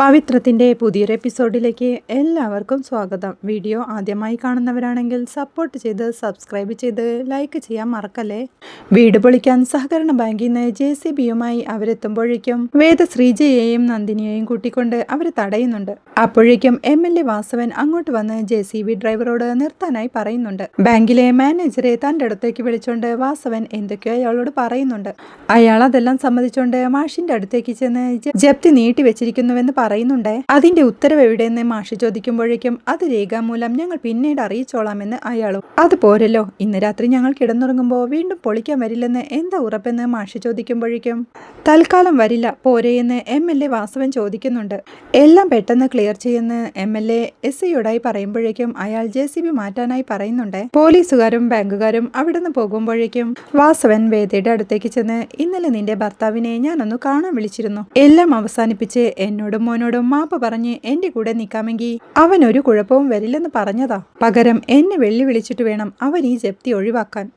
പവിത്രത്തിന്റെ പുതിയൊരു എപ്പിസോഡിലേക്ക് എല്ലാവർക്കും സ്വാഗതം. വീഡിയോ ആദ്യമായി കാണുന്നവരാണെങ്കിൽ സപ്പോർട്ട് ചെയ്ത് സബ്സ്ക്രൈബ് ചെയ്ത് ലൈക്ക് ചെയ്യാൻ മറക്കല്ലേ? വീട് പൊളിക്കാൻ സഹകരണ ബാങ്കിൽ നിന്ന് ജെ സി ബിയുമായി അവരെത്തുമ്പോഴേക്കും വേദ ശ്രീജയെയും നന്ദിനിയെയും കൂട്ടിക്കൊണ്ട് അവർ തടയുന്നുണ്ട്. അപ്പോഴേക്കും എം എൽ എ വാസവൻ അങ്ങോട്ട് വന്ന് ജെ സി ബി ഡ്രൈവറോട് നിർത്താനായി പറയുന്നുണ്ട്. ബാങ്കിലെ മാനേജറെ തന്റെ അടുത്തേക്ക് വിളിച്ചുകൊണ്ട് വാസവൻ എന്തൊക്കെയോ അയാളോട് പറയുന്നുണ്ട്. അയാൾ അതെല്ലാം സമ്മതിച്ചുകൊണ്ട് മാഷിന്റെ അടുത്തേക്ക് ചെന്ന് ജപ്തി നീട്ടി വെച്ചിരിക്കുന്നുവെന്ന് പറയുന്നുണ്ട്. അതിന്റെ ഉത്തരവ് എവിടെയെന്ന് മാഷി ചോദിക്കുമ്പോഴേക്കും അത് രേഖാമൂലം ഞങ്ങൾ പിന്നീട് അറിയിച്ചോളാമെന്ന് അയാളും അത് പോരല്ലോ ഇന്ന് രാത്രി ഞങ്ങൾ കിടന്നുറങ്ങുമ്പോൾ വീണ്ടും പൊളിക്കാൻ വരില്ലെന്ന് എന്താ ഉറപ്പെന്ന് മാഷി ചോദിക്കുമ്പോഴേക്കും തൽക്കാലം വരില്ല പോരെയെന്ന് എം എൽ എ വാസവൻ ചോദിക്കുന്നുണ്ട്. എല്ലാം പെട്ടെന്ന് ക്ലിയർ ചെയ്യുന്ന എം എൽ എ എസ് ഐയോടായി പറയുമ്പോഴേക്കും അയാൾ ജെ സി ബി മാറ്റാനായി പറയുന്നുണ്ട്. പോലീസുകാരും ബാങ്കുകാരും അവിടുന്ന് പോകുമ്പോഴേക്കും വാസവൻ വേദയുടെ അടുത്തേക്ക് ചെന്ന് ഇന്നലെ നിന്റെ ഭർത്താവിനെ ഞാനൊന്ന് കാണാൻ വിളിച്ചിരുന്നു. എല്ലാം അവസാനിപ്പിച്ച് എന്നോടും മോനോടും മാപ്പ് പറഞ്ഞ് എന്റെ കൂടെ നിൽക്കാമെങ്കിൽ അവൻ ഒരു കുഴപ്പവും വരില്ലെന്ന് പറഞ്ഞതാ. പകരം എന്നെ വെള്ളി വിളിച്ചിട്ട് വേണം അവൻ ഈ ജപ്തി ഒഴിവാക്കാൻ.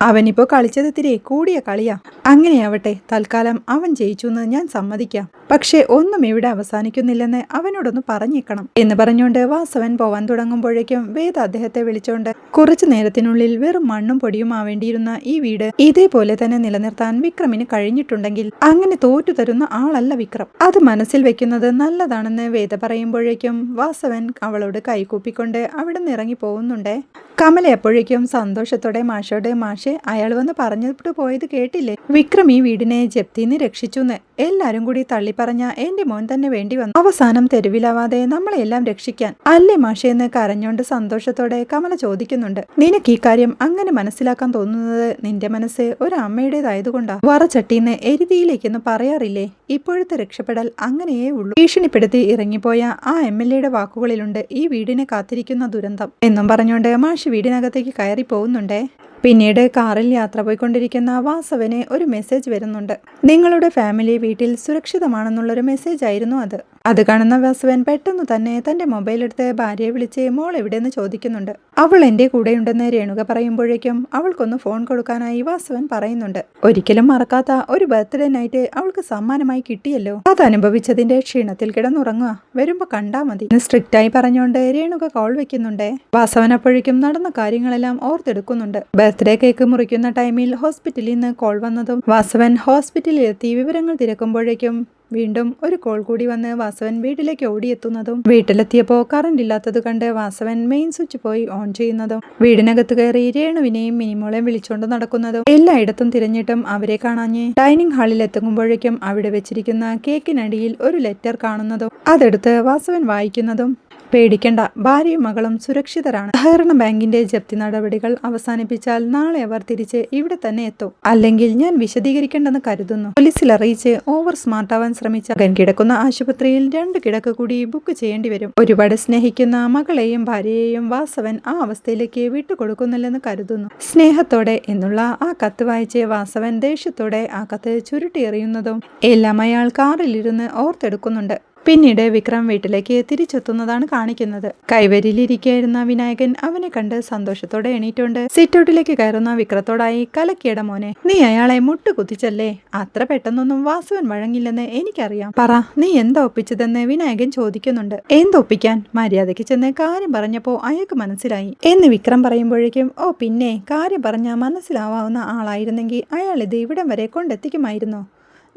അവനിപ്പോ കളിച്ചത് തിരെ കൂടിയ കളിയാ. അങ്ങനെയാവട്ടെ തൽക്കാലം അവൻ ജയിച്ചു എന്ന് ഞാൻ സമ്മതിക്കാം. പക്ഷേ ഒന്നും ഇവിടെ അവസാനിക്കുന്നില്ലെന്ന് അവനോടൊന്ന് പറഞ്ഞേക്കണം. എന്ന് പറഞ്ഞുകൊണ്ട് വാസവൻ പോവാൻ തുടങ്ങുമ്പോഴേക്കും വേദ അദ്ദേഹത്തെ വിളിച്ചുകൊണ്ട് കുറച്ചു നേരത്തിനുള്ളിൽ വെറും മണ്ണും പൊടിയും ആവേണ്ടിയിരുന്ന ഈ വീട് ഇതേപോലെ തന്നെ നിലനിർത്താൻ വിക്രമിന് കഴിഞ്ഞിട്ടുണ്ടെങ്കിൽ അങ്ങനെ തോറ്റു തരുന്ന ആളല്ല വിക്രം. അത് മനസ്സിൽ വെക്കുന്നത് നല്ലതാണെന്ന് വേദ പറയുമ്പോഴേക്കും വാസവൻ അവളോട് കൈകൂപ്പിക്കൊണ്ട് അവിടെ നിന്ന് ഇറങ്ങി പോകുന്നുണ്ടേ. കമല എപ്പോഴേക്കും സന്തോഷത്തോടെ മാഷോട് മാഷെ അയാൾ വന്ന് പറഞ്ഞിട്ട് പോയത് കേട്ടില്ലേ? വിക്രം ഈ വീടിനെ ജപ്തിന്ന് രക്ഷിച്ചുന്ന്. എല്ലാരും കൂടി തള്ളിപ്പറഞ്ഞ എന്റെ മോൻ തന്നെ വേണ്ടി വന്നു. അവസാനം തെരുവിലാവാതെ നമ്മളെല്ലാം രക്ഷിക്കാൻ അല്ലേ മാഷെ എന്ന് കരഞ്ഞോണ്ട് സന്തോഷത്തോടെ കമല ചോദിക്കുന്നുണ്ട്. നിനക്ക് ഈ കാര്യം അങ്ങനെ മനസ്സിലാക്കാൻ തോന്നുന്നത് നിന്റെ മനസ്സ് ഒരു അമ്മയുടേതായതുകൊണ്ടാ വറച്ചട്ടിന്ന് എരുതിയിലേക്കെന്ന് പറയാറില്ലേ? ഇപ്പോഴത്തെ രക്ഷപ്പെടൽ അങ്ങനെയേ ഉള്ളൂ. ഭീഷണിപ്പെടുത്തി ഇറങ്ങിപ്പോയ ആ എം എൽ എയുടെ വാക്കുകളിലുണ്ട് ഈ വീടിനെ കാത്തിരിക്കുന്ന ദുരന്തം. എന്നും പറഞ്ഞുകൊണ്ട് മാഷ് വീടിനകത്തേക്ക് കയറി പോകുന്നുണ്ടേ പിന്നീട് കാറിൽ യാത്ര പോയിക്കൊണ്ടിരിക്കുന്ന വാസവന് ഒരു മെസ്സേജ് വരുന്നുണ്ട്. നിങ്ങളുടെ ഫാമിലി വീട്ടിൽ സുരക്ഷിതമാണെന്നുള്ളൊരു മെസ്സേജ് ആയിരുന്നു അത്. അത് കാണുന്ന വാസവൻ പെട്ടെന്ന് തന്നെ തന്റെ മൊബൈൽ എടുത്ത് ഭാര്യയെ വിളിച്ച് മോൾ എവിടെയെന്ന് ചോദിക്കുന്നുണ്ട്. അവൾ എന്റെ കൂടെയുണ്ടെന്ന് രേണുക പറയുമ്പോഴേക്കും അവൾക്കൊന്ന് ഫോൺ കൊടുക്കാനായി വാസവൻ പറയുന്നുണ്ട് ഒരിക്കലും മറക്കാത്ത ഒരു ബർത്ത്ഡേ നൈറ്റ് അവൾക്ക് സമ്മാനമായി കിട്ടിയല്ലോ. അത് അനുഭവിച്ചതിന്റെ ക്ഷീണത്തിൽ കിടന്നുറങ്ങുക. വരുമ്പോ കണ്ടാ മതി. സ്ട്രിക്റ്റ് ആയി പറഞ്ഞുകൊണ്ട് രേണുക കോൾ വെക്കുന്നുണ്ടേ. വാസവൻ അപ്പോഴേക്കും നടന്ന കാര്യങ്ങളെല്ലാം ഓർത്തെടുക്കുന്നുണ്ട്. ബർത്ത്ഡേ കേക്ക് മുറിക്കുന്ന ടൈമിൽ ഹോസ്പിറ്റലിൽ നിന്ന് കോൾ വന്നതും വാസവൻ ഹോസ്പിറ്റലിൽ എത്തി വിവരങ്ങൾ തിരക്കുമ്പോഴേക്കും വീണ്ടും ഒരു കോൾ കൂടി വന്ന് വാസവൻ വീട്ടിലേക്ക് ഓടിയെത്തുന്നതും വീട്ടിലെത്തിയപ്പോൾ കറണ്ട് ഇല്ലാത്തത് കണ്ട് വാസവൻ മെയിൻ സ്വിച്ച് പോയി ഓൺ ചെയ്യുന്നതും വീടിനകത്ത് കയറി രേണുവിനെയും മിനിമോളെയും വിളിച്ചുകൊണ്ട് നടക്കുന്നതും എല്ലായിടത്തും തിരഞ്ഞിട്ടും അവരെ കാണാഞ്ഞ് ഡൈനിങ് ഹാളിൽ എത്തുമ്പോഴേക്കും അവിടെ വെച്ചിരിക്കുന്ന കേക്കിനടിയിൽ ഒരു ലെറ്റർ കാണുന്നതും അതെടുത്ത് വാസവൻ വായിക്കുന്നതും പേടിക്കണ്ട ഭാര്യയും മകളും സുരക്ഷിതരാണ്. സഹകരണ ബാങ്കിന്റെ ജപ്തി നടപടികൾ അവസാനിപ്പിച്ചാൽ നാളെ അവർ തിരിച്ച് ഇവിടെ തന്നെ എത്തും. അല്ലെങ്കിൽ ഞാൻ വിശദീകരിക്കേണ്ടെന്ന് കരുതുന്നു. പോലീസിൽ അറിയിച്ച് ഓവർ സ്മാർട്ട് ആവാൻ ശ്രമിച്ച മകൻ കിടക്കുന്ന ആശുപത്രിയിൽ രണ്ട് കിടക്ക കൂടി ബുക്ക് ചെയ്യേണ്ടി വരും. ഒരുപാട് സ്നേഹിക്കുന്ന മകളെയും ഭാര്യയെയും വാസവൻ ആ അവസ്ഥയിലേക്ക് വിട്ടുകൊടുക്കുന്നില്ലെന്ന് കരുതുന്നു. സ്നേഹത്തോടെ എന്നുള്ള ആ കത്ത് വായിച്ച് വാസവൻ ദേഷ്യത്തോടെ ആ കത്ത് ചുരുട്ടി എറിയുന്നതും എല്ലാം അയാൾ കാറിലിരുന്ന് ഓർത്തെടുക്കുന്നുണ്ട്. പിന്നീട് വിക്രം വീട്ടിലേക്ക് തിരിച്ചെത്തുന്നതാണ് കാണിക്കുന്നത്. കൈവരിയിലിരിക്കുകയായിരുന്ന വിനായകൻ അവനെ കണ്ട് സന്തോഷത്തോടെ എണീറ്റുണ്ട് സിറ്റൗട്ടിലേക്ക് കയറുന്ന വിക്രത്തോടായി കലക്കിയട മോനെ നീ അയാളെ മുട്ടുകുത്തിച്ചല്ലേ? അത്ര പെട്ടെന്നൊന്നും വാസുവൻ വഴങ്ങില്ലെന്ന് എനിക്കറിയാം. പറ നീ എന്താ ഒപ്പിച്ചതെന്ന് വിനായകൻ ചോദിക്കുന്നുണ്ട്. എന്തൊപ്പിക്കാൻ മര്യാദയ്ക്ക് ചെന്ന് കാര്യം പറഞ്ഞപ്പോ അയാൾക്ക് മനസ്സിലായി. എന്ന് വിക്രം പറയുമ്പോഴേക്കും ഓ പിന്നെ കാര്യം പറഞ്ഞ മനസ്സിലാവാവുന്ന ആളായിരുന്നെങ്കിൽ അയാൾ ഇത് ഇവിടം വരെ കൊണ്ടെത്തിക്കുമായിരുന്നോ?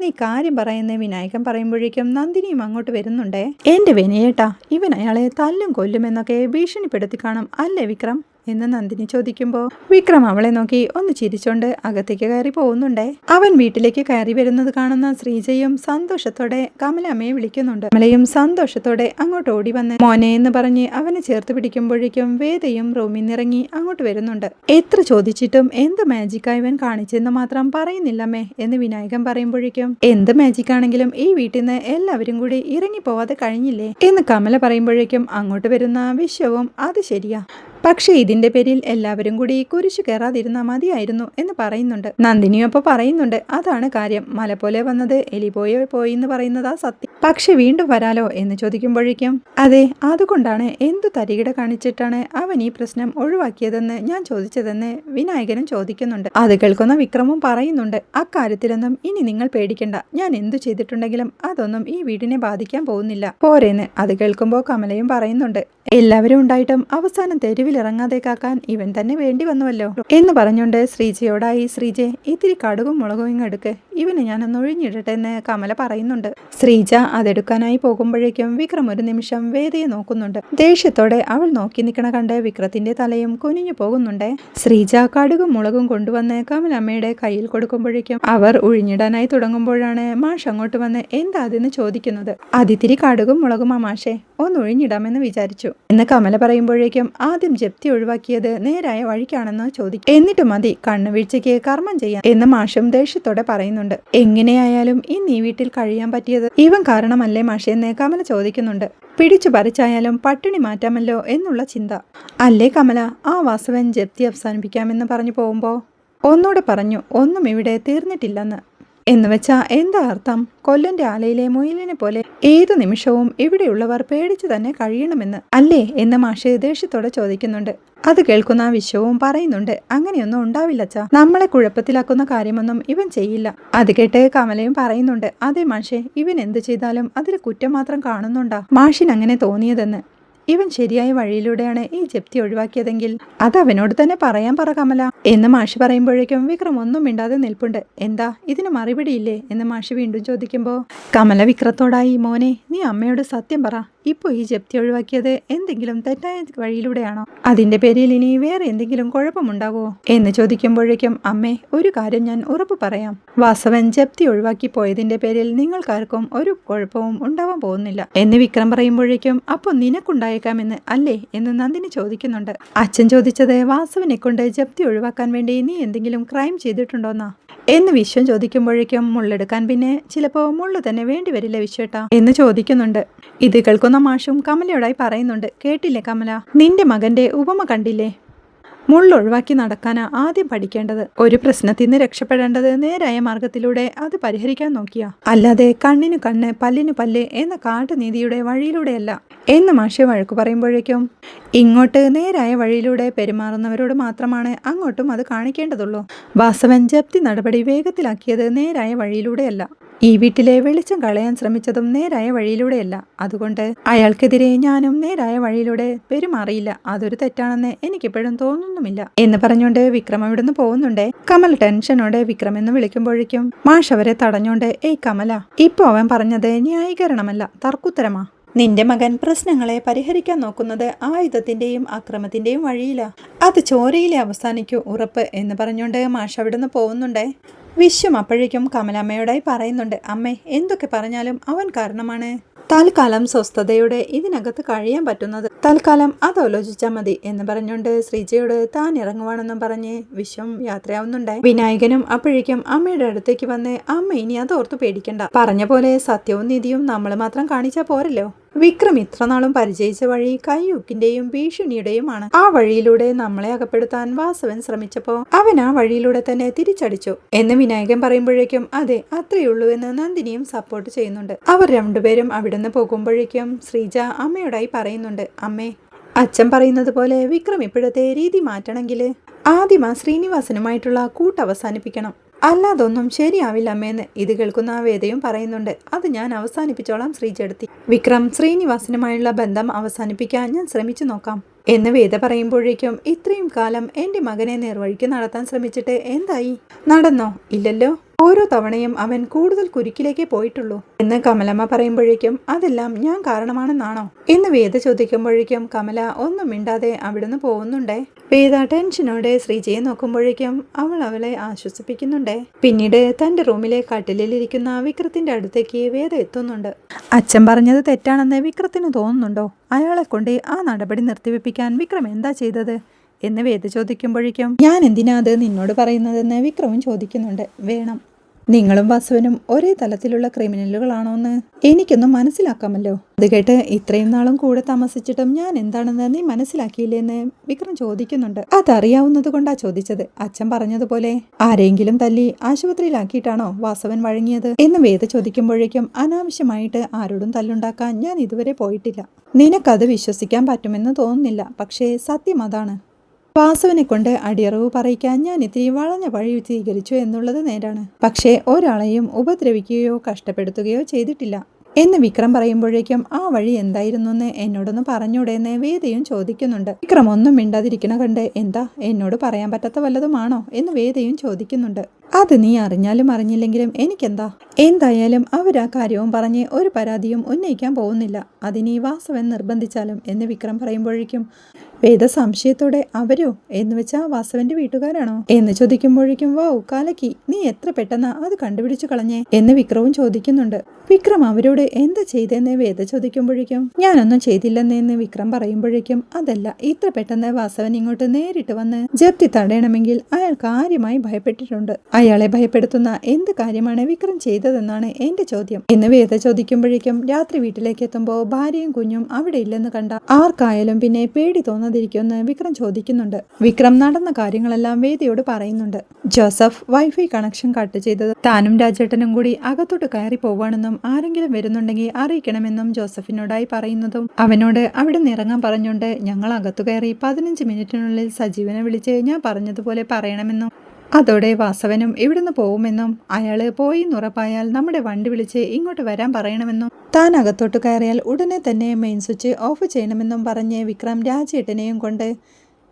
നീ കാര്യം പറയുന്ന വിനായകൻ പറയുമ്പോഴേക്കും നന്ദിനിയും അങ്ങോട്ട് വരുന്നുണ്ടേ? എന്റെ വിനയേട്ടാ ഇവൻ അയാളെ തല്ലും കൊല്ലുമെന്നൊക്കെ ഭീഷണിപ്പെടുത്തി കാണും അല്ലേ വിക്രം? എന്ന് നന്ദിനി ചോദിക്കുമ്പോൾ വിക്രം അവളെ നോക്കി ഒന്ന് ചിരിച്ചോണ്ട് അകത്തേക്ക് കയറി പോകുന്നുണ്ടേ? അവൻ വീട്ടിലേക്ക് കയറി വരുന്നത് കാണുന്ന ശ്രീജയും സന്തോഷത്തോടെ കമലമ്മയെ വിളിക്കുന്നുണ്ട്. കമലയും സന്തോഷത്തോടെ അങ്ങോട്ട് ഓടി വന്ന് മോനെ എന്ന് പറഞ്ഞ് അവനെ ചേർത്ത് പിടിക്കുമ്പോഴേക്കും വേദയും റൂമിൽ നിന്നിറങ്ങി അങ്ങോട്ട് വരുന്നുണ്ട്. എത്ര ചോദിച്ചിട്ടും എന്ത് മാജിക്കായി ഇവൻ കാണിച്ചെന്ന് മാത്രം പറയുന്നില്ലമ്മേ എന്ന് വിനായകൻ പറയുമ്പോഴേക്കും എന്ത് മാജിക് ആണെങ്കിലും ഈ വീട്ടിൽ നിന്ന് എല്ലാവരും കൂടി ഇറങ്ങി പോവാതെ കഴിഞ്ഞില്ലേ? എന്ന് കമല പറയുമ്പോഴേക്കും അങ്ങോട്ട് വരുന്ന വിശ്വവും അത് ശരിയാ. പക്ഷേ ഇതിന്റെ പേരിൽ എല്ലാവരും കൂടി കുരിശ് കയറാതിരുന്നാൽ മതിയായിരുന്നു എന്ന് പറയുന്നുണ്ട്. നന്ദിനിയും അപ്പോൾ പറയുന്നുണ്ട് അതാണ് കാര്യം. മല പോലെ വന്നത് എലി പോയ പോയി എന്ന് പറയുന്നതാ സത്യം. പക്ഷെ വീണ്ടും വരാലോ എന്ന് ചോദിക്കുമ്പോഴേക്കും അതെ അതുകൊണ്ടാണ് എന്തു തരികിട കാണിച്ചിട്ടാണ് അവൻ ഈ പ്രശ്നം ഒഴിവാക്കിയതെന്ന് ഞാൻ ചോദിച്ചതെന്ന് വിനായകനും ചോദിക്കുന്നുണ്ട്. അത് കേൾക്കുന്ന വിക്രമും പറയുന്നുണ്ട് അക്കാര്യത്തിലൊന്നും ഇനി നിങ്ങൾ പേടിക്കണ്ട. ഞാൻ എന്തു ചെയ്തിട്ടുണ്ടെങ്കിലും അതൊന്നും ഈ വീടിനെ ബാധിക്കാൻ പോകുന്നില്ല. പോരേന്ന്. അത് കേൾക്കുമ്പോൾ കമലയും പറയുന്നുണ്ട് എല്ലാവരും ഉണ്ടായിട്ടും അവസാനം തെരുവിലിറങ്ങാതെ കാക്കാൻ ഇവൻ തന്നെ വേണ്ടി വന്നുവല്ലോ. എന്ന് പറഞ്ഞുകൊണ്ട് ശ്രീജയോടായി ശ്രീജെ ഇത്തിരി കടുകും മുളകും ഇങ്ങെടുക്ക് ഇവന് ഞാനൊന്ന് ഒഴിഞ്ഞിടട്ടെ എന്ന് കമല പറയുന്നുണ്ട്. ശ്രീജ അതെടുക്കാനായി പോകുമ്പോഴേക്കും വിക്രം ഒരു നിമിഷം വേദയെ നോക്കുന്നുണ്ട്. ദേഷ്യത്തോടെ അവൾ നോക്കി നിൽക്കണ കണ്ട് വിക്രത്തിന്റെ തലയും കുനിഞ്ഞു പോകുന്നുണ്ട്. ശ്രീജ കടുകും മുളകും കൊണ്ടുവന്ന് കമലമ്മയുടെ കയ്യിൽ കൊടുക്കുമ്പോഴേക്കും അവർ ഒഴിഞ്ഞിടാനായി തുടങ്ങുമ്പോഴാണ് മാഷ് അങ്ങോട്ട് വന്ന് എന്താ അതെന്ന് ചോദിക്കുന്നത്. അതിത്തിരി കടുകും മുളകും ആ മാഷെ ഒന്ന് ഒഴിഞ്ഞിടാമെന്ന് വിചാരിച്ചു. എന്ന് കമല പറയുമ്പോഴേക്കും ആദ്യം ജപ്തി ഒഴിവാക്കിയത് നേരായ വഴിക്കാണെന്ന് ചോദിക്കും. എന്നിട്ട് മതി കണ്ണുവീഴ്ചയ്ക്ക് കർമ്മം ചെയ്യാം എന്ന് മാഷും ദേഷ്യത്തോടെ പറയുന്നുണ്ട്. എങ്ങനെയായാലും ഇന്ന് ഈ വീട്ടിൽ കഴിയാൻ പറ്റിയത് ഇവൻ കാരണമല്ലേ മാഷേ കമല ചോദിക്കുന്നുണ്ട്. പിടിച്ചു പറിച്ചായാലും പട്ടിണി മാറ്റാമല്ലോ എന്നുള്ള ചിന്ത. അല്ലേ കമല ആ വാസവൻ ജപ്തി അവസാനിപ്പിക്കാമെന്ന് പറഞ്ഞു പോകുമ്പോൾ ഒന്നുകൂടെ പറഞ്ഞു ഒന്നും ഇവിടെ തീർന്നിട്ടില്ലെന്ന്. എന്ന് വെച്ചാ എന്താ അർത്ഥം? കൊല്ലന്റെ ആലയിലെ മുയിലിനെ പോലെ ഏതു നിമിഷവും ഇവിടെയുള്ളവർ പേടിച്ചു തന്നെ കഴിയണമെന്ന് അല്ലേ എന്ന് മാഷ് ദേഷ്യത്തോടെ ചോദിക്കുന്നുണ്ട്. അത് കേൾക്കുന്ന വിശ്വവും പറയുന്നുണ്ട് അങ്ങനെയൊന്നും ഉണ്ടാവില്ലച്ചാ നമ്മളെ കുഴപ്പത്തിലാക്കുന്ന കാര്യമൊന്നും ഇവൻ ചെയ്യില്ല. അത് കേട്ട് കമലയും പറയുന്നുണ്ട് അതേ മാഷെ ഇവൻ എന്ത് ചെയ്താലും അതിൽ കുറ്റം മാത്രം കാണുന്നുണ്ടാ. മാഷിന് അങ്ങനെ തോന്നിയതെന്ന് ഇവൻ ശരിയായ വഴിയിലൂടെയാണ് ഈ ജപ്തി ഒഴിവാക്കിയതെങ്കിൽ അത് അവനോട് തന്നെ പറയാൻ പറ കമല. എന്ന് മാഷി പറയുമ്പോഴേക്കും വിക്രം ഒന്നും മിണ്ടാതെ നിൽപ്പുണ്ട്. എന്താ ഇതിന് മറുപടിയില്ലേ? എന്ന് മാഷി വീണ്ടും ചോദിക്കുമ്പോൾ കമല വിക്രത്തോടായി മോനെ നീ അമ്മയോട് സത്യം പറ. ഇപ്പോൾ ഈ ജപ്തി ഒഴിവാക്കിയത് എന്തെങ്കിലും തെറ്റായ വഴിയിലൂടെയാണോ? അതിന്റെ പേരിൽ ഇനി വേറെ എന്തെങ്കിലും കുഴപ്പമുണ്ടാവോ? എന്ന് ചോദിക്കുമ്പോഴേക്കും അമ്മേ ഒരു കാര്യം ഞാൻ ഉറപ്പ് പറയാം. വാസവൻ ജപ്തി ഒഴിവാക്കി പോയതിന്റെ പേരിൽ നിങ്ങൾക്കാർക്കും ഒരു കുഴപ്പവും ഉണ്ടാവാൻ പോകുന്നില്ല. എന്ന് വിക്രം പറയുമ്പോഴേക്കും അപ്പോൾ നിനക്കുണ്ടായേക്കാമെന്ന് അല്ലേ? എന്ന് നന്ദിനി ചോദിക്കുന്നുണ്ട്. അച്ഛൻ ചോദിച്ചത് വാസവനെ കൊണ്ട് ജപ്തി ഒഴിവാക്കാൻ വേണ്ടി നീ എന്തെങ്കിലും ക്രൈം ചെയ്തിട്ടുണ്ടോന്നാ? എന്ന് വിശ്വം ചോദിക്കുമ്പോഴേക്കും മുള്ളെടുക്കാൻ പിന്നെ ചിലപ്പോൾ മുള്ളു തന്നെ വേണ്ടി വരില്ല വിശ്വേട്ട? എന്ന് ചോദിക്കുന്നുണ്ട്. ഇത് കേൾക്കുന്ന മാഷും കമലയോടായി പറയുന്നുണ്ട്. കേട്ടില്ലേ കമല? നിന്റെ മകന്റെ ഉപമ കണ്ടില്ലേ? മുള്ളൊഴിവാക്കി നടക്കാനാ ആദ്യം പഠിക്കേണ്ടത്. ഒരു പ്രശ്നത്തിൽ നിന്ന് രക്ഷപ്പെടേണ്ടത് നേരായ മാർഗത്തിലൂടെ അത് പരിഹരിക്കാൻ നോക്കിയ. അല്ലാതെ കണ്ണിനു കണ്ണ് പല്ലിനു പല്ല് എന്ന കാട്ടുനീതിയുടെ വഴിയിലൂടെയല്ല. എന്ന് മാഷെ വഴക്കു പറയുമ്പോഴേക്കും ഇങ്ങോട്ട് നേരായ വഴിയിലൂടെ പെരുമാറുന്നവരോട് മാത്രമാണ് അങ്ങോട്ടും അത് കാണിക്കേണ്ടതുള്ളൂ. വാസവൻ ജപ്തി നടപടി വേഗത്തിലാക്കിയത് നേരായ വഴിയിലൂടെയല്ല. ഈ വീട്ടിലെ വെളിച്ചം കളയാൻ ശ്രമിച്ചതും നേരായ വഴിയിലൂടെയല്ല. അതുകൊണ്ട് അയാൾക്കെതിരെ ഞാനും നേരായ വഴിയിലൂടെ പെരുമാറിയില്ല. അതൊരു തെറ്റാണെന്ന് എനിക്കിപ്പോഴും തോന്നുന്നുമില്ല. എന്ന് പറഞ്ഞുകൊണ്ട് വിക്രം ഇവിടുന്ന് പോകുന്നുണ്ടേ. കമൽ ടെൻഷനോടെ വിക്രം എന്ന് വിളിക്കുമ്പോഴേക്കും മാഷ് അവരെ തടഞ്ഞോണ്ട് ഏയ് കമല ഇപ്പൊ അവൻ പറഞ്ഞത് ന്യായീകരണമല്ല തർക്കുത്തരമാ. നിന്റെ മകൻ പ്രശ്നങ്ങളെ പരിഹരിക്കാൻ നോക്കുന്നത് ആയുധത്തിന്റെയും അക്രമത്തിന്റെയും വഴിയില. അത് ചോരയിലെ അവസാനിക്കൂ ഉറപ്പ് എന്ന് പറഞ്ഞുകൊണ്ട് മാഷ് അവിടുന്ന് പോകുന്നുണ്ടേ. വിശ്വം അപ്പോഴേക്കും കമലമ്മയോടായി പറയുന്നുണ്ട് അമ്മേ എന്തൊക്കെ പറഞ്ഞാലും അവൻ കാരണമാണ്. തൽക്കാലം സ്വസ്ഥതയോടെ ഇതിനകത്ത് കഴിയാൻ പറ്റുന്നത്. തൽക്കാലം അത് ആലോചിച്ചാൽ മതി എന്ന് പറഞ്ഞുകൊണ്ട് ശ്രീജയോട് താൻ ഇറങ്ങുവാണെന്നും പറഞ്ഞ് വിശ്വം യാത്രയാവുന്നുണ്ടായി. വിനായകനും അപ്പോഴേക്കും അമ്മയുടെ അടുത്തേക്ക് വന്ന് അമ്മ ഇനി അത് ഓർത്ത് പേടിക്കണ്ട. പറഞ്ഞ പോലെ സത്യവും നീതിയും നമ്മൾ മാത്രം കാണിച്ചാൽ പോരല്ലോ. വിക്രം ഇത്രനാളും പരിചയിച്ച വഴി കയ്യൂക്കിന്റെയും ഭീഷണിയുടെയുമാണ്. ആ വഴിയിലൂടെ നമ്മളെ അകപ്പെടുത്താൻ വാസവൻ ശ്രമിച്ചപ്പോ അവൻ ആ വഴിയിലൂടെ തന്നെ തിരിച്ചടിച്ചു. എന്ന് വിനായകൻ പറയുമ്പോഴേക്കും അതെ അത്രയുള്ളൂ എന്ന് നന്ദിനിയും സപ്പോർട്ട് ചെയ്യുന്നുണ്ട്. അവർ രണ്ടുപേരും അവിടുന്ന് പോകുമ്പോഴേക്കും ശ്രീജ അമ്മയോടായി പറയുന്നുണ്ട് അമ്മേ അച്ഛൻ പറയുന്നത് പോലെ വിക്രം ഇപ്പോഴത്തെ രീതി മാറ്റണമെങ്കിൽ ആദ്യം ആ ശ്രീനിവാസനുമായിട്ടുള്ള കൂട്ട് അവസാനിപ്പിക്കണം അല്ലാതൊന്നും ശരിയാവില്ല അമ്മേന്ന് ഇത് കേൾക്കുന്ന ആ വേദയും പറയുന്നുണ്ട്. അത് ഞാൻ അവസാനിപ്പിച്ചോളാം ശ്രീചെടുത്തി വിക്രം ശ്രീനിവാസനുമായുള്ള ബന്ധം അവസാനിപ്പിക്കാൻ ഞാൻ ശ്രമിച്ചു നോക്കാം. എന്ന് വേദ പറയുമ്പോഴേക്കും ഇത്രയും കാലം എന്റെ മകനെ നേർവഴിക്ക് നടത്താൻ ശ്രമിച്ചിട്ട് എന്തായി? നടന്നോ? ഇല്ലല്ലോ. ഓരോ തവണയും അവൻ കൂടുതൽ കുരുക്കിലേക്ക് പോയിട്ടുള്ളൂ. എന്ന് കമലമ്മ പറയുമ്പോഴേക്കും അതെല്ലാം ഞാൻ കാരണമാണെന്നാണോ? എന്ന് വേദ ചോദിക്കുമ്പോഴേക്കും കമല ഒന്നും മിണ്ടാതെ അവിടുന്ന് പോകുന്നുണ്ടേ? വേദ ടെൻഷനോടെ ശ്രീജയെ നോക്കുമ്പോഴേക്കും അവൾ അവളെ ആശ്വസിപ്പിക്കുന്നുണ്ടേ? പിന്നീട് തന്റെ റൂമിലെ കട്ടിലിരിക്കുന്ന വിക്രത്തിന്റെ അടുത്തേക്ക് വേദ എത്തുന്നുണ്ട്. അച്ഛൻ പറഞ്ഞത് തെറ്റാണെന്ന് വിക്രത്തിന് തോന്നുന്നുണ്ടോ? അയാളെ കൊണ്ട് ആ നടപടി നിർത്തിവെപ്പിക്കാൻ വിക്രം എന്താ ചെയ്തത്? എന്ന് വേദ ചോദിക്കുമ്പോഴേക്കും ഞാൻ എന്തിനാ അത് നിന്നോട് പറയുന്നതെന്ന് വിക്രവും ചോദിക്കുന്നുണ്ട്. വേണം. നിങ്ങളും വാസുവിനും ഒരേ തലത്തിലുള്ള ക്രിമിനലുകളാണോ എന്ന് എനിക്കൊന്നും മനസ്സിലാക്കാമല്ലോ. അത് കേട്ട് ഇത്രയും നാളും കൂടെ താമസിച്ചിട്ടും ഞാൻ എന്താണെന്ന് നീ മനസ്സിലാക്കിയില്ലേന്ന് വിക്രം ചോദിക്കുന്നുണ്ട്. അതറിയാവുന്നത് കൊണ്ടാ ചോദിച്ചത്. അച്ഛൻ പറഞ്ഞതുപോലെ ആരെങ്കിലും തല്ലി ആശുപത്രിയിലാക്കിയിട്ടാണോ വാസവൻ വഴങ്ങിയത്? എന്ന് വേദ ചോദിക്കുമ്പോഴേക്കും അനാവശ്യമായിട്ട് ആരോടും തല്ലുണ്ടാക്കാൻ ഞാൻ ഇതുവരെ പോയിട്ടില്ല. നിനക്കത് വിശ്വസിക്കാൻ പറ്റുമെന്ന് തോന്നുന്നില്ല പക്ഷേ സത്യം അതാണ്. വാസവനെ കൊണ്ട് അടിയറവ് പറയിക്കാൻ ഞാൻ ഇത്തിരി വളഞ്ഞ വഴി സ്വീകരിച്ചു എന്നുള്ളത് നേരാണ്. പക്ഷേ ഒരാളെയും ഉപദ്രവിക്കുകയോ കഷ്ടപ്പെടുത്തുകയോ ചെയ്തിട്ടില്ല. എന്ന് വിക്രം പറയുമ്പോഴേക്കും ആ വഴി എന്തായിരുന്നു എന്തായിരുന്നെന്ന് എന്നോടൊന്ന് പറഞ്ഞൂടെന്ന് വേദയും ചോദിക്കുന്നുണ്ട്. വിക്രം ഒന്നും മിണ്ടാതിരിക്കണ കണ്ട് എന്താ എന്നോട് പറയാൻ പറ്റാത്ത വല്ലതുമാണോ എന്ന് വേദയും ചോദിക്കുന്നുണ്ട്. അത് നീ അറിഞ്ഞാലും അറിഞ്ഞില്ലെങ്കിലും എനിക്കെന്താ? എന്തായാലും അവരാ കാര്യവും പറഞ്ഞ് ഒരു പരാതിയും ഉന്നയിക്കാൻ പോകുന്നില്ല. അതിനീ വാസവൻ നിർബന്ധിച്ചാലും എന്ന് വിക്രം പറയുമ്പോഴേക്കും വേദ സംശയത്തോടെ അവരോ? എന്ന് വെച്ചാ വാസവന്റെ വീട്ടുകാരാണോ? എന്ന് ചോദിക്കുമ്പോഴേക്കും വൗ കാലക്കി നീ എത്ര പെട്ടെന്ന് അത് കണ്ടുപിടിച്ചു കളഞ്ഞേ? എന്ന് വിക്രവും ചോദിക്കുന്നുണ്ട്. വിക്രം അവരോട് എന്താ ചെയ്തെന്ന് വേദ ചോദിക്കുമ്പോഴേക്കും ഞാനൊന്നും ചെയ്തില്ലെന്ന് വിക്രം പറയുമ്പോഴേക്കും അതല്ല ഇത്ര പെട്ടെന്ന് വാസവൻ ഇങ്ങോട്ട് നേരിട്ട് വന്ന് ജപ്തി തടയണമെങ്കിൽ അയാൾ കാര്യമായി ഭയപ്പെട്ടിട്ടുണ്ട്. അയാളെ ഭയപ്പെടുത്തുന്ന എന്ത് കാര്യമാണ് വിക്രം ചെയ്തതെന്നാണ് എന്റെ ചോദ്യം. എന്ന് വേദ ചോദിക്കുമ്പോഴേക്കും രാത്രി വീട്ടിലേക്ക് എത്തുമ്പോൾ ഭാര്യയും കുഞ്ഞും അവിടെ ഇല്ലെന്ന് കണ്ട ആർക്കായാലും പിന്നെ പേടി തോന്നാതിരിക്കുമെന്ന് വിക്രം ചോദിക്കുന്നുണ്ട്. വിക്രം നടന്ന കാര്യങ്ങളെല്ലാം വേദിയോട് പറയുന്നുണ്ട്. ജോസഫ് വൈഫൈ കണക്ഷൻ കട്ട് ചെയ്തത് താനും രാജേട്ടനും കൂടി അകത്തോട്ട് കയറി പോവാണെന്നും ആരെങ്കിലും വരുന്നുണ്ടെങ്കിൽ അറിയിക്കണമെന്നും ജോസഫിനോടായി പറയുന്നതും അവനോട് അവിടെ നിന്ന് ഇറങ്ങാൻ പറഞ്ഞുകൊണ്ട് ഞങ്ങൾ അകത്തു കയറി പതിനഞ്ച് മിനിറ്റിനുള്ളിൽ സജീവനെ വിളിച്ച് ഞാൻ പറഞ്ഞതുപോലെ പറയണമെന്നും അതോടെ വാസവനും ഇവിടുന്ന് പോവുമെന്നും അയാൾ പോയി എന്നുറപ്പായാൽ നമ്മുടെ വണ്ടി വിളിച്ച് ഇങ്ങോട്ട് വരാൻ പറയണമെന്നും താൻ അകത്തോട്ട് കയറിയാൽ ഉടനെ തന്നെ മെയിൻ സ്വിച്ച് ഓഫ് ചെയ്യണമെന്നും പറഞ്ഞ് വിക്രം രാജേട്ടനെയും കൊണ്ട്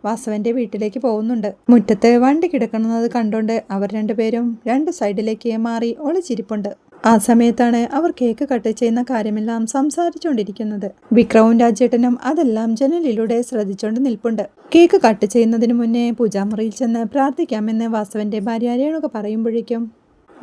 വാസവന്റെ വീട്ടിലേക്ക് പോകുന്നുണ്ട്. മുറ്റത്ത് വണ്ടി കിടക്കുന്നത് കണ്ടുകൊണ്ട് അവർ രണ്ടുപേരും രണ്ട് സൈഡിലേക്ക് മാറി ഒളിച്ചിരിപ്പുണ്ട്. ആ സമയത്താണ് അവർ കേക്ക് കട്ട് ചെയ്യുന്ന കാര്യമെല്ലാം സംസാരിച്ചുകൊണ്ടിരിക്കുന്നത്. വിക്രവും രാജേട്ടനും അതെല്ലാം ജനലിലൂടെ ശ്രദ്ധിച്ചുകൊണ്ട് നിൽപ്പുണ്ട്. കേക്ക് കട്ട് ചെയ്യുന്നതിന് മുന്നേ പൂജാമുറിയിൽ ചെന്ന് പ്രാർത്ഥിക്കാമെന്ന് വാസവന്റെ ഭാര്യ രേണുക പറയുമ്പോഴേക്കും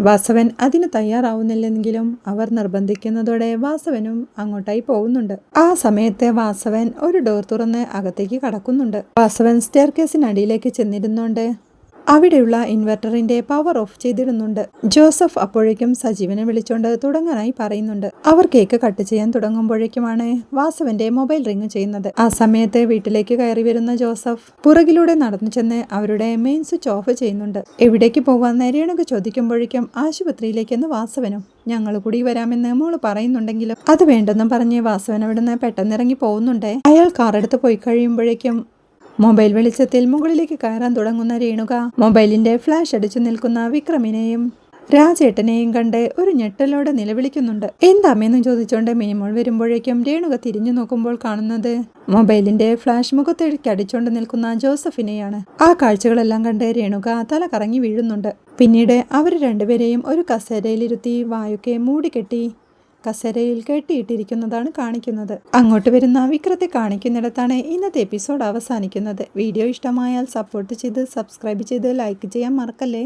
വാസവൻ അതിന് തയ്യാറാവുന്നില്ലെങ്കിലും അവർ നിർബന്ധിക്കുന്നതോടെ വാസവനും അങ്ങോട്ടായി പോകുന്നുണ്ട്. ആ സമയത്ത് വാസവൻ ഒരു ഡോർ തുറന്ന് അകത്തേക്ക് കടക്കുന്നുണ്ട്. വാസവൻ സ്റ്റെയർ കേസിനടിയിലേക്ക് ചെന്നിരുന്നോണ്ട് അവിടെയുള്ള ഇൻവെർട്ടറിന്റെ പവർ ഓഫ് ചെയ്തിരുന്നുണ്ട് ജോസഫ് അപ്പോഴേക്കും സജീവനെ വിളിച്ചുകൊണ്ട് തുടങ്ങാനായി പറയുന്നുണ്ട്. അവർ കേക്ക് കട്ട് ചെയ്യാൻ തുടങ്ങുമ്പോഴേക്കുമാണ് വാസവന്റെ മൊബൈൽ റിംഗ് ചെയ്യുന്നത്. ആ സമയത്ത് വീട്ടിലേക്ക് കയറി വരുന്ന ജോസഫ് പുറകിലൂടെ നടന്നു ചെന്ന് അവരുടെ മെയിൻ സ്വിച്ച് ഓഫ് ചെയ്യുന്നുണ്ട്. എവിടേക്ക് പോകാൻ രേണുക ചോദിക്കുമ്പോഴേക്കും ആശുപത്രിയിലേക്കെന്ന് വാസവനും ഞങ്ങൾ കൂടി വരാമെന്ന് മോൾ പറയുന്നുണ്ടെങ്കിലും അത് വേണ്ടെന്നും പറഞ്ഞ് വാസവൻ അവിടുന്ന് പെട്ടെന്നിറങ്ങി പോകുന്നുണ്ട് അയാൾ കാറെടുത്ത് പോയി കഴിയുമ്പോഴേക്കും മൊബൈൽ വെളിച്ചത്തിൽ മുകളിലേക്ക് കയറാൻ തുടങ്ങുന്ന രേണുക മൊബൈലിന്റെ ഫ്ലാഷ് അടിച്ചു നിൽക്കുന്ന വിക്രമിനെയും രാജേട്ടനെയും കണ്ട് ഒരു ഞെട്ടലോടെ നിലവിളിക്കുന്നുണ്ട്. എന്താമെന്ന് ചോദിച്ചുകൊണ്ട് മിനിമോൾ വരുമ്പോഴേക്കും രേണുക തിരിഞ്ഞു നോക്കുമ്പോൾ കാണുന്നത് മൊബൈലിന്റെ ഫ്ലാഷ് മുഖത്തേക്ക് അടിച്ചുകൊണ്ട് നിൽക്കുന്ന ജോസഫിനെയാണ്. ആ കാഴ്ചകളെല്ലാം കണ്ട് രേണുക തല കറങ്ങി വീഴുന്നുണ്ട്. പിന്നീട് അവർ രണ്ടുപേരെയും ഒരു കസേരയിലിരുത്തി വായൊക്കെ മൂടിക്കെട്ടി കസേരയിൽ കെട്ടിയിട്ടിരിക്കുന്നതാണ് കാണിക്കുന്നത്. അങ്ങോട്ട് വരുന്ന വിക്രത്തെ കാണിക്കുന്നിടത്താണ് ഇന്നത്തെ എപ്പിസോഡ് അവസാനിക്കുന്നത്. വീഡിയോ ഇഷ്ടമായാൽ സപ്പോർട്ട് ചെയ്ത് സബ്സ്ക്രൈബ് ചെയ്ത് ലൈക്ക് ചെയ്യാൻ മറക്കല്ലേ?